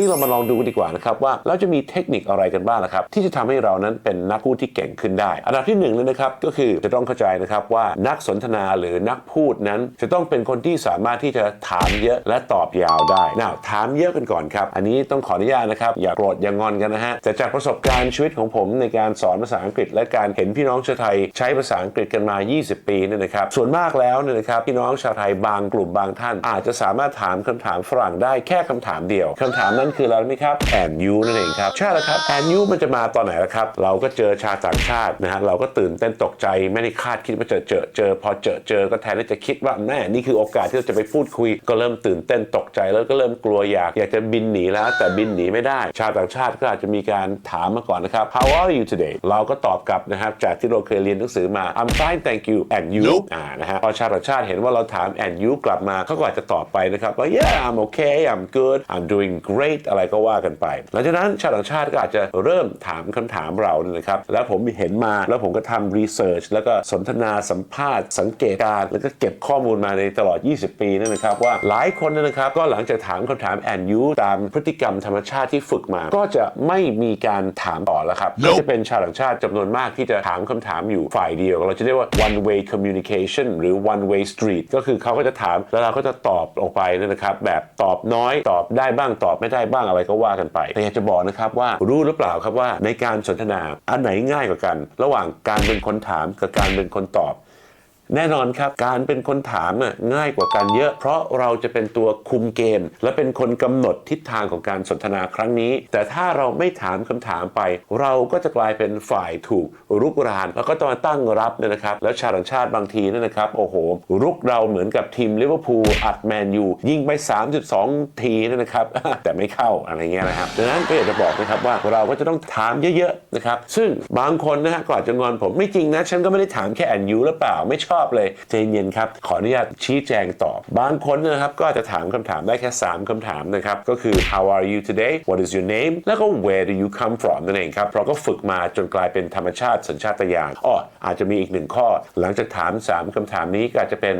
นี้เรามาลองดูกันดีกว่านะครับว่าเราจะมีเทคนิคอะไรกันบ้างนะครับที่จะทำให้เรานั้นเป็นนักพูดที่เก่งขึ้นได้ อันดับที่หนึ่งเลยนะครับก็คือจะต้องเข้าใจนะครับว่านักสนทนาหรือนักพูดนั้น จะต้องเป็นคนที่สามารถที่จะถามเยอะและตอบยาวได้น่าถามเยอะกันก่อนครับ อันนี้ต้องขออนุญาตนะครับอย่าโกรธอย่างงอนกันนะฮะแต่จากประสบการณ์ชีวิตของผมในการสอนภาษาอังกฤษ และการเห็นพี่น้องชาวไทยใช้ภาษาอังกฤษกันมา 20 ปีเนี่ยนะครับ ส่วนมากแล้วเนี่ยนะครับพี่น้องชาวไทยบางกลุ่มบางท่าน อาจจะสามารถถามคำถามฝรั่งได้แค่คำถามเดียวคำถามนั้นคืออะไรไหมครับ and you นั่นเองครับใช่แล้วครับ and you มันจะมาตอนไหนล่ะครับ เราก็เจอชาวต่างชาตินะฮะเราก็ตื่นเต้นตกใจไม่ได้คาดคิดว่าจะเจอเจอ พอเจอเจอก็แทนที่จะคิดว่าแม่นี่คือโอกาสที่เราจะไปพูดคุย ก็เริ่มตื่นเต้นตกใจแล้วก็เริ่มกลัวอยากอยากจะบินหนีแล้ว แต่บินหนีไม่ได้ ชาวต่างชาติก็อาจจะมีการถามมาก่อนนะครับ How are you today เราก็ตอบกลับนะครับจากที่เราเคยเรียนหนังสือมา I'm fine thank you and you อ่านะฮะพอชาวต่างชาติเห็นว่าเราถาม and you กลับมาเขาก็อาจจะตอบไปนะครับว่า yeah I'm okay I'm good I'm doing great อะไรก็ว่ากันไป หลังจากนั้นชาวต่างชาติก็อาจจะเริ่มถามคำถามเราเนี่ยนะครับ แล้วผมเห็นมาแล้วผมก็ทำรีเสิร์ชแล้วก็สนทนาสัมภาษณ์สังเกตการณ์แล้วก็เก็บข้อมูลมาในตลอด 20 ปีนั่นนะครับ ว่าหลายคนเนยนะครับ ก็หลังจากถามคำถาม and you ตามพฤติกรรมธรรมชาติที่ฝึกมา ก็จะไม่มีการถามต่อแล้วครับก็จะเป็นชาวต่างชาติจำนวนมากที่จะถามคำถามอยู่ฝ่ายเดียว เราจะเรียกว่า one way communication หรือ one way street ก็คือเขาก็จะถามแล้วเราก็จะตอบออกไปนั่นนะครับแบบตอบน้อยตอบได้บ้างตอบไม่ได้บ้างอะไรก็ว่ากันไป แต่อยากจะบอกนะครับว่ารู้หรือเปล่าครับว่าในการสนทนาอันไหนง่ายกว่ากัน ระหว่างการเป็นคนถามกับการเป็นคนตอบ แน่นอนครับ การเป็นคนถามน่ะง่ายกว่ากันเยอะ เพราะเราจะเป็นตัวคุมเกม และเป็นคนกำหนดทิศทางของการสนทนาครั้งนี้ แต่ถ้าเราไม่ถามคำถามไป เราก็จะกลายเป็นฝ่ายถูกรุกราน แล้วก็ต้องมาตั้งรับเนี่ยนะครับ แล้วชาวต่างชาติบางทีเนี่ยนะครับ โอ้โห รุกเราเหมือนกับทีมลิเวอร์พูลอัดแมนยูยิงไป 32 ทีเนี่ยนะครับ แต่ไม่เข้าอะไรเงี้ยนะครับดังนั้นก็อยากจะบอกนะครับว่าเราก็จะต้องถามเยอะๆนะครับซึ่งบางคนนะฮะก็อาจจะงอนผมไม่จริงนะฉันก็ไม่ได้ถามแค่แอนยูหรือเปล่าไม่ชอบเลยใจเย็นครับ ขออนุญาตชี้แจงตอบ บางคนนะครับก็อาจจะถามคำถามได้แค่ 3คำถามนะครับ ก็คือ how are you today what is your name แล้วก็ where do you come from นั่นเองครับ เราก็ฝึกมาจนกลายเป็นธรรมชาติสัญชาตญาณอ้ออาจจะมีอีกหนึ่งข้อ หลังจากถาม 3คำถามนี้ก็อาจจะเป็น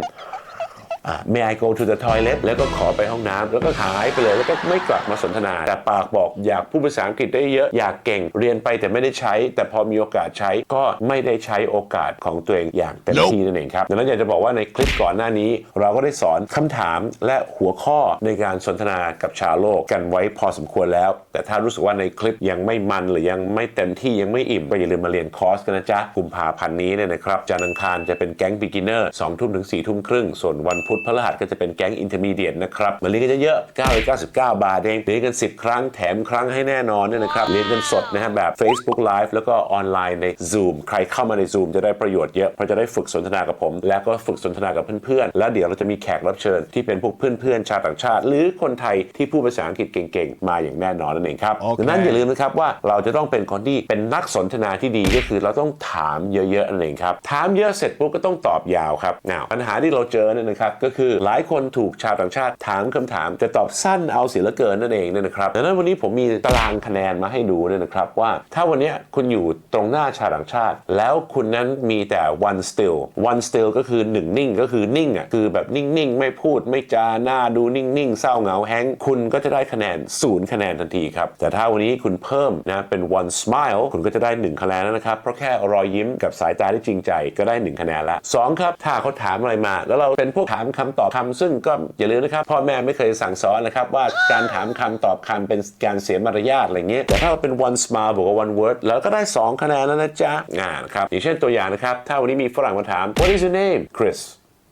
may I go to the toilet แล้วก็ขอไปห้องน้ำแล้วก็หายไปเลย แล้วก็ไม่กลับมาสนทนา แต่ปากบอกอยากพูดภาษาอังกฤษได้เยอะ อยากเก่ง เรียนไปแต่ไม่ได้ใช้ แต่พอมีโอกาสใช้ก็ไม่ได้ใช้โอกาสของตัวเองอย่างเต็มที่นั่นเองครับ ดังนั้นอยากจะบอกว่าในคลิปก่อนหน้านี้ เราก็ได้สอนคำถามและหัวข้อในการสนทนากับชาวโลกกันไว้พอสมควรแล้ว แต่ถ้ารู้สึกว่าในคลิปยังไม่มันหรือยังไม่เต็มที่ยังไม่อิ่มก็อย่าลืมมาเรียนคอร์สกันนะจ๊ะกุมภาพันธ์นี้เนี่ยนะครับจันทร์อังคารจะเป็นแก๊ง beginner 2ทุ่มถึง4ทุ่มครึ่งส่วนวันพุธพฤหัสก็จะเป็นแก๊ง intermediate นะครับมาเรียนกันเยอะๆ999 บาทเองเรียนกัน 10 ครั้งแถมครั้งให้แน่นอนเนี่ยนะครับเรียนกันสดนะฮะแบบ Facebook Live แล้วก็ออนไลน์ใน Zoom ใครเข้ามาใน Zoom จะได้ประโยชน์เยอะเพราะจะได้ฝึกสนทนากับผม แล้วก็ฝึกสนทนากับเพื่อนๆ แล้วเดี๋ยวเราจะมีแขกรับเชิญที่เป็นพวกเพื่อนๆ ชาวต่างชาติ หรือคนไทยที่พูดภาษาอังกฤษเก่งๆ มาอย่างแน่นอนนั่นเองครับโอเคดังนั้นอย่าลืมนะครับว่าเราจะต้องเป็นคนที่เป็นนักสนทนาที่ดีก็คือเราต้องถามเยอะๆนั่นเองครับถามเยอะเสร็จปุ๊บก็ต้องตอบยาวครับ now ปัญหาที่เราเจอเนี่ยนะครับก็คือหลายคนถูกชาวต่างชาติถามคำถาม แต่ตอบสั้นเอาเสียเหลือเกินนั่นเองเนี่ยนะครับดังนั้นวันนี้ผมมีตารางคะแนนมาให้ดูเนี่ยนะครับว่าถ้าวันนี้คุณอยู่ตรงหน้าชาวต่างชาติ แล้วคุณนั้นมีแต่ one still one still ก็คือหนึ่งนิ่งก็คือนิ่งอะคือแบบนิ่งๆ ไม่พูดไม่จาหน้าดูนิ่งๆ เศร้าเหงาแฮงคุณก็จะได้คะแนนศูนย์คะแนนทันทีครับ แต่ถ้าวันนี้คุณเพิ่มนะเป็น one smile คุณก็จะได้ 1 คะแนนแล้วนะครับ เพราะแค่รอยยิ้มกับสายตาที่จริงใจก็ได้ 1 คะแนนละสองครับ ถ้าเขาถามอะไรมา แล้วเราเป็นพวกถามคำตอบคำซึ่งก็อย่าลืมนะครับพ่อแม่ไม่เคยสั่งสอนนะครับว่าการถามคำตอบคำเป็นการเสียมารยาทอะไรเงี้ยแต่ถ้าเราเป็น one smile บวกกับ one word แล้วก็ได้ 2 คะแนนแล้วนะจ๊ะงานครับอย่างเช่นตัวอย่างนะครับ ถ้าวันนี้มีฝรั่งมาถาม what is your name Chris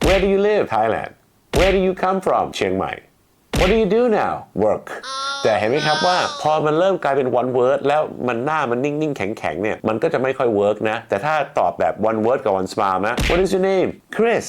where do you live Thailand where do you come from เชียงใหม่ What do you do now work แต่เห็นไหมครับว่าพอมันเริ่มกลายเป็น one word แล้วมันหน้ามันนิ่ง ๆ แข็ง ๆ เนี่ย มันก็จะไม่ค่อย work นะ แต่ถ้าตอบแบบ one word กับ one smile นะ What is your name Chris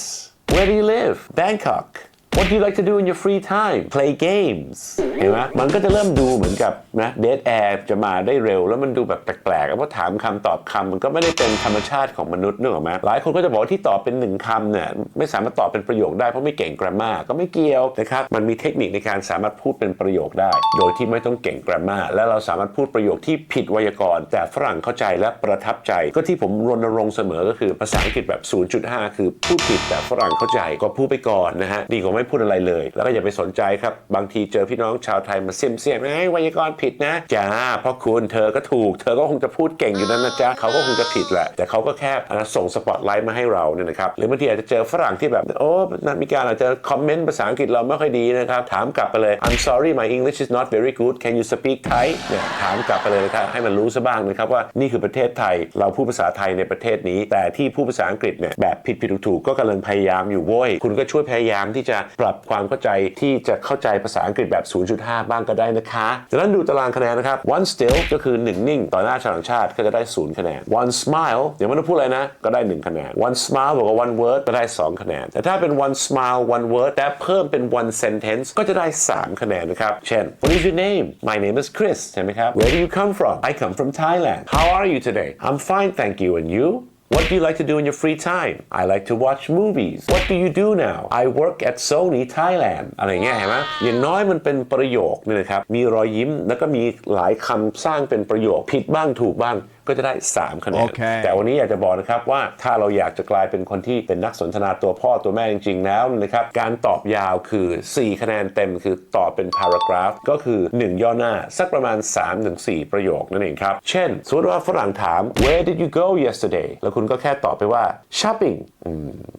Where do you live? Bangkok What do you like to do in your free time play games เห็นไหมมันก็จะเริ่มดูเหมือนกับนะ dead air จะมาได้เร็ว แล้วมันดูแบบแปลกๆเพราะถามคำตอบคำมันก็ไม่ได้เป็นธรรมชาติของมนุษย์นึกออกไหมหลายคนก็จะบอกที่ตอบเป็นหนึ่งคำเนี่ยไม่สามารถตอบเป็นประโยคได้เพราะไม่เก่ง grammar ก็ไม่เกี่ยวนะครับมันมีเทคนิคในการสามารถพูดเป็นประโยคได้ โดยที่ไม่ต้องเก่ง grammar และเราสามารถพูดประโยคที่ผิดไวยากรณ์แต่ฝรั่งเข้าใจและประทับใจ ก็ที่ผมรณรงค์เสมอก็คือภาษาอังกฤษแบบ 0.5 คือพูดผิดแต่ฝรั่งเข้าใจก็พูดไปก่อนนะฮะดีกว่าไม่พูดอะไรเลย แล้วก็อย่าไปสนใจครับ บางทีเจอพี่น้องชาวไทยมาเสียมเสียมๆไอ้ยไวยากรณ์ผิดนะจ้าเพราะคุณเธอก็ถูก เธอก็คงจะพูดเก่งอยู่นั่นนะจ๊ะเขาก็คงจะผิดแหละ แต่เขาก็แค่อะส่งสปอตไลท์มาให้เราเนี่ยนะครับหรือบางทีอาจจะเจอฝรั่งที่แบบโอ้นักมีการอาจจะคอมเมนต์ภาษาอังกฤษเราไม่ค่อยดีนะครับถามกลับไปเลย I'm sorry my English is not very good can you speak Thai เนี่ยถามกลับไปเลยนะครับให้มันรู้ซะบ้างนะครับว่านี่คือประเทศไทยเราพูดภาษาไทยในประเทศนี้ แต่ที่พูดภาษาอังกฤษเนี่ยแบบผิดผิดถูกถูกๆก็กำลังพยายามอยู่โว้ยคุณก็ช่วยพยายามที่จะปรับความเข้าใจที่จะเข้าใจภาษาอังกฤษแบบ 0.5 บ้างก็ได้นะคะจากนั้นดูตารางคะแนนนะครับ one still ก็คือ 1 นิ่ง ต่อหน้าชาวต่างชาติก็จะได้ 0 คะแนน one smile เดี๋ยวไม่ต้องพูดอะไรนะ ก็ได้ 1 คะแนน one smile บอกว่า one word ก็ได้ 2 คะแนน แต่ถ้าเป็น one smile one word แต่เพิ่มเป็น one sentence ก็จะได้ 3 คะแนนนะครับ เช่น what is your name my name is Chris ใช่ไหมครับ where do you come from I come from Thailand how are you today I'm fine thank you and you What do you like to do in your free time? I like to watch movies. What do you do now? I work at Sony Thailand อะไรเงี้ยเห็นไหมอย่างน้อยมันเป็นประโยคนี่นะครับ มีรอยยิ้มแล้วก็มีหลายคำสร้างเป็นประโยคผิดบ้างถูกบ้าง ก็จะได้ 3 คะแนนโอเคแต่วันนี้อยากจะบอกนะครับว่าถ้าเราอยากจะกลายเป็นคนที่เป็นนักสนทนาตัวพ่อตัวแม่จริง ๆ แล้วนะครับ การตอบยาวคือ 4 คะแนนเต็มคือตอบเป็น paragraph ก็คือ 1 ย่อหน้า สักประมาณ 3-4 ประโยคนั่นเองครับ เช่นสมมติว่าฝรั่งถาม where did you go yesterday แล้วคุณก็แค่ตอบไปว่า shopping อืม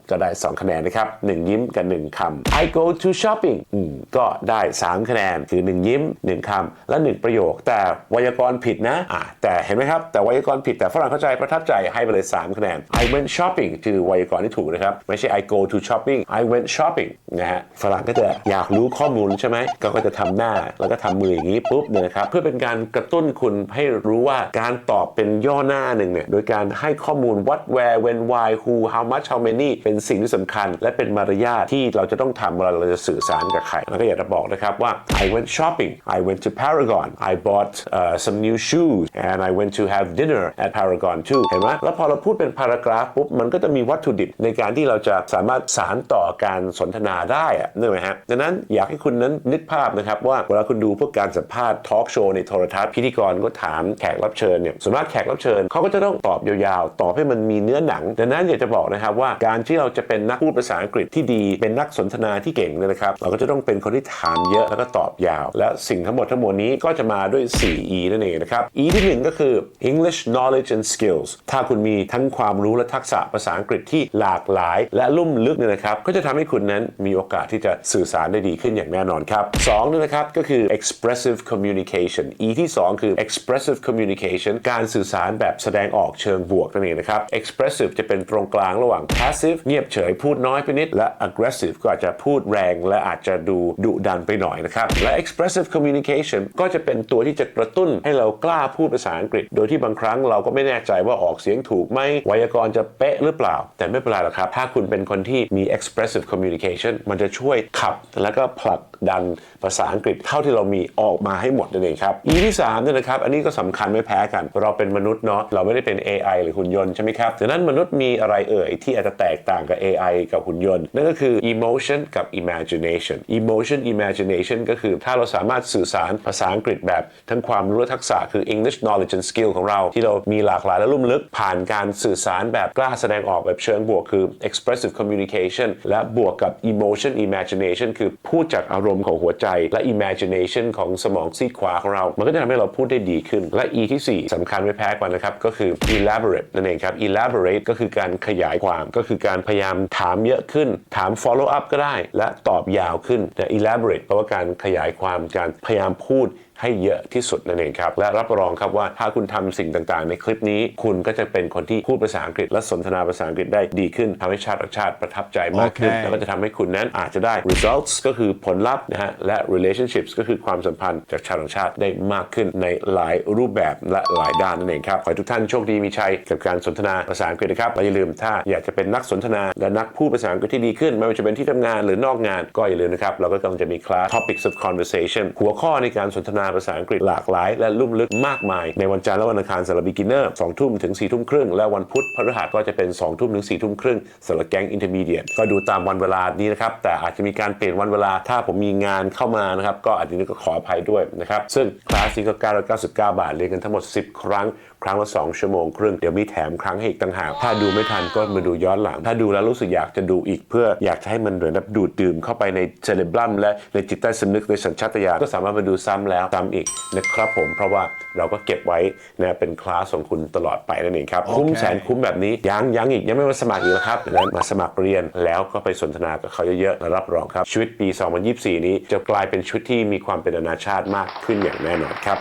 ก็ได้ 2 คะแนนนะครับ 1 ยิ้มกับ 1คำ I go to shopping อืมก็ได้ 3 คะแนน คือ 1 ยิ้ม 1คำและ 1 ประโยค แต่ไวยากรณ์ผิดนะอะแต่เห็นไหมครับ แต่ไวยากรณ์ผิดแต่ฝรั่งเข้าใจประทับใจให้ไปเลย 3 คะแนน I went shopping คือไวยากรณ์ที่ถูกนะครับ ไม่ใช่ I go to shopping I went shopping นะฮะฝรั่งก็จะอยากรู้ข้อมูลใช่ไหมก็ก็จะทำหน้าแล้วก็ทำมืออย่างนี้ปุ๊บเนี่ยนะครับเพื่อเป็นการกระตุ้นคุณให้รู้ว่าการตอบเป็นย่อหน้าหนึ่งเนี่ยโดยการให้ข้อมูล what where when why who how much how many เป็นสิ่งที่สำคัญ และเป็นมารยาทที่เราจะต้องทำเวลาเราจะสื่อสารกับใครแล้วก็อยากจะบอกนะครับว่า I went shopping I went to Paragon I bought uh, some new shoes and I went to have dinner at Paragon too เห็นไหมแล้วพอเราพูดเป็น paragraph ปุ๊บมันก็จะมีวัตถุดิบในการที่เราจะสามารถสารต่อการสนทนาได้อะนึกไหมฮะดังนั้นอยากให้คุณนั้นนึกภาพนะครับว่าเวลาคุณดูพวกการสัมภาษณ์ทอล์กโชว์ในโทรทัศน์พิธีกรก็ถามแขกรับเชิญเนี่ยส่วนมากแขกรับเชิญเขาก็จะต้องตอบยาวๆ ตอบให้มันมีเนื้อหนัง ดังนั้นอยากจะบอกนะครับว่าการที่เราจะเป็นนักพูดภาษาอังกฤษที่ดีเป็นนักสนทนาที่เก่งเนี่ยนะครับ เราก็จะต้องเป็นคนที่ถามเยอะแล้วก็ตอบยาว และสิ่งทั้งหมดทั้งมวลนี้ก็จะมาด้วย 4 E นั่นเองนะครับ E ที่หนึ่งก็คือ English knowledge and skills ถ้าคุณมีทั้งความรู้และทักษะภาษาอังกฤษที่หลากหลาย และลุ่มลึกเนี่ยนะครับ ก็จะทำให้คุณนั้นมีโอกาสที่จะสื่อสารได้ดีขึ้นอย่างแน่นอนครับสองเนี่ยนะครับก็คือ expressive communication E ที่สองคือ expressive communication การสื่อสารแบบแสดงออกเชิงบวกนั่นเองนะครับ expressive จะเป็นตรงกลางระหว่าง passive เงียบเฉยพูดน้อยไปนิด และ aggressive ก็อาจจะพูดแรงและอาจจะดูดุดันไปหน่อยนะครับ และ expressive communication ก็จะเป็นตัวที่จะกระตุ้นให้เรากล้าพูดภาษาอังกฤษ โดยที่บางครั้งเราก็ไม่แน่ใจว่าออกเสียงถูกไหมไวยากรณ์จะเป๊ะหรือเปล่า แต่ไม่เป็นไรหรอกครับ ถ้าคุณเป็นคนที่มี expressive communication มันจะช่วยขับ แล้วก็ผลักดันภาษาอังกฤษเท่าที่เรามีออกมาให้หมดนั่นเองครับ E ที่3เนี่ยนะครับ อันนี้ก็สำคัญไม่แพ้กัน เราเป็นมนุษย์เนาะเราไม่ได้เป็น AI หรือหุ่นยนต์ใช่ไหมครับดังนั้นมนุษย์มีอะไรเอ่ยที่อาจจะแตกต่างกับ AI กับหุ่นยนต์ นั่นก็คือ emotion กับ imagination emotion imagination ก็คือถ้าเราสามารถสื่อสารภาษาอังกฤษแบบทั้งความรู้ทักษะคือ English knowledge and skill ของเรา ที่เรามีหลากหลายและลุ่มลึกผ่านการสื่อสารแบบกล้าแสดงออกแบบเชิงบวก คือ expressive communication และบวกกับ emotion imagination คือพูดจากอารมณ์ของหัวใจ และ imagination ของสมองซีกขวาของเรา มันก็จะทำให้เราพูดได้ดีขึ้น และ E ที่ 4สำคัญไม่แพ้กันนะครับ ก็คือ elaborate นั่นเองครับ elaborate ก็คือการขยายความก็คือการพยายามถามเยอะขึ้น ถาม follow up ก็ได้ และตอบยาวขึ้น แต่ elaborate แปลว่าการขยายความการพยายามพูด ให้เยอะที่สุดนั่นเองครับและรับรองครับว่าถ้าคุณทำสิ่งต่างๆ ในคลิปนี้คุณก็จะเป็นคนที่พูดภาษาอังกฤษ และสนทนาภาษาอังกฤษได้ดีขึ้นทำให้ชาติต่างชาติประทับใจมากขึ้นโอเคแล้วก็จะทำให้คุณนั้นอาจจะได้ results ก็คือผลลัพธ์นะฮะและ relationships ก็คือความสัมพันธ์จากชาวต่างชาติได้มากขึ้นในหลายรูปแบบและหลายด้านนั่นเองครับขอให้ทุกท่านโชคดีมีชัยกับการสนทนาภาษาอังกฤษนะครับและอย่าลืมถ้าอยากจะเป็นนักสนทนาและนักพูดภาษาอังกฤษที่ดีขึ้นไม่ว่าจะเป็นที่ทำงานหรือนอกงานก็อย่าลืมนะครับเราก็กำลังจะมีคลาส topics of conversation หัวข้อในการสนทนาภาษาอังกฤษหลากหลาย และลุ่มลึกมากมาย ในวันจันทร์และวันอังคารสำหรับ beginner 2ทุ่มถึง4ทุ่มครึ่งและวันพุธพฤหัสก็จะเป็น2ทุ่มถึง4ทุ่มครึ่งสำหรับแก๊ง intermediate ก็ดูตามวันเวลานี้นะครับแต่อาจจะมีการเปลี่ยนวันเวลาถ้าผมมีงานเข้ามานะครับก็อาจจะนี้ก็ขออภัยด้วยนะครับซึ่งคลาสนี้ก็999 บาทเรียนกันทั้งหมด 10 ครั้ง ครั้งละ 2 ชั่วโมงครึ่งเดี๋ยวมีแถมครั้งให้อีกต่างหากถ้าดูไม่ทันก็มาดูย้อนหลัง ถ้าดูแล้วรู้สึกอยากจะดูอีกเพื่ออยากจะให้มันเหมือนแบบดูดดื่มเข้าไปในเซเลบรัมและในจิตใต้สำนึกในสัญชาตญาณก็สามารถมาดูซ้ำแล้วซ้ำอีกนะครับผมเพราะว่าเราก็เก็บไว้นะเป็นคลาสของคุณตลอดไปนั่นเองครับคุ้มแสนคุ้มแบบนี้ยังยังอีกยังไม่มาสมัครอีกนะครับดังนั้นมาสมัครเรียนแล้วก็ไปสนทนากับเขาเยอะๆและรับรองครับชีวิตปี 2024 นี้จะกลายเป็นชีวิตที่มีความเป็นนานาชาติมากขึ้นอย่างแน่นอนครับ